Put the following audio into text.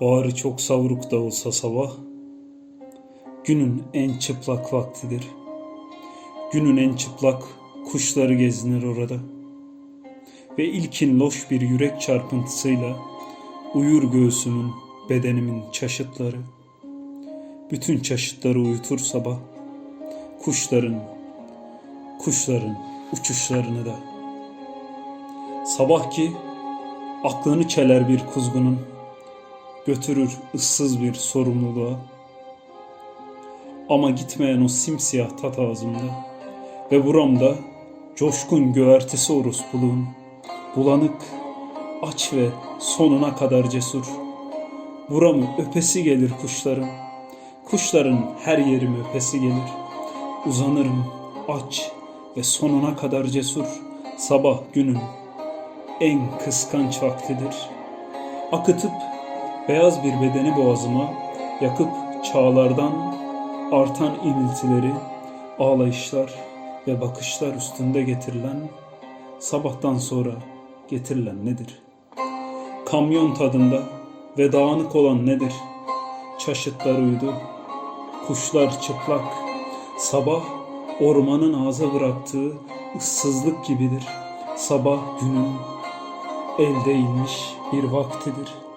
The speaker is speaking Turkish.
Bağrı çok savruk da olsa sabah, günün en çıplak vaktidir. Günün en çıplak kuşları gezinir orada. Ve ilkin loş bir yürek çarpıntısıyla uyur göğsümün, bedenimin çaşıtları. Bütün çaşıtları uyutur sabah. Kuşların, kuşların uçuşlarını da. Sabah ki aklını çeler bir kuzgunun, götürür ıssız bir sorumluluğa. Ama gitmeyen o simsiyah tat ağzımda ve buramda coşkun güvertesi orospuluğun, bulanık, aç ve sonuna kadar cesur. Buramı öpesi gelir kuşların, kuşların her yerimi öpesi gelir. Uzanırım aç ve sonuna kadar cesur, sabah günün en kıskanç vaktidir. Akıtıp beyaz bir bedeni boğazıma, yakıp çağlardan artan iniltileri, ağlayışlar ve bakışlar üstünde getirilen, sabahtan sonra getirilen nedir? Kamyon tadında ve dağınık olan nedir? Çaşıtlar uyudu, kuşlar çıplak, sabah ormanın ağza bıraktığı ıssızlık gibidir. Sabah günün elde inmiş bir vaktidir.''